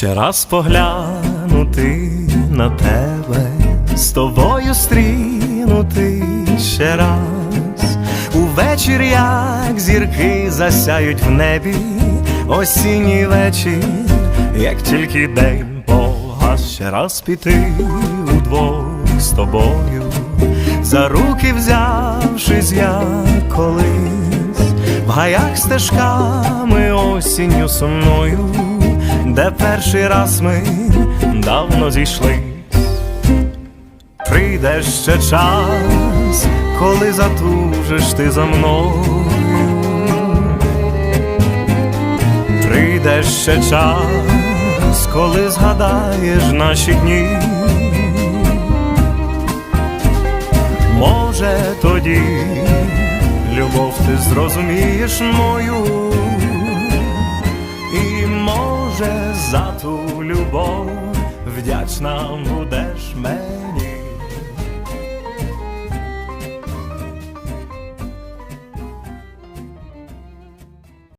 Ще раз поглянути на тебе, з тобою стрінути ще раз. Увечір, як зірки засяють в небі, осінній вечір, як тільки день погас, ще раз піти удвох з тобою, за руки взявшись, як колись, в гаях стежками осінню сумною, перший раз ми давно зійшлись. Прийде ще час, коли затужиш ти за мною. Прийде ще час, коли згадаєш наші дні. Може тоді любов ти зрозумієш мою, за ту любов вдячна будеш мені.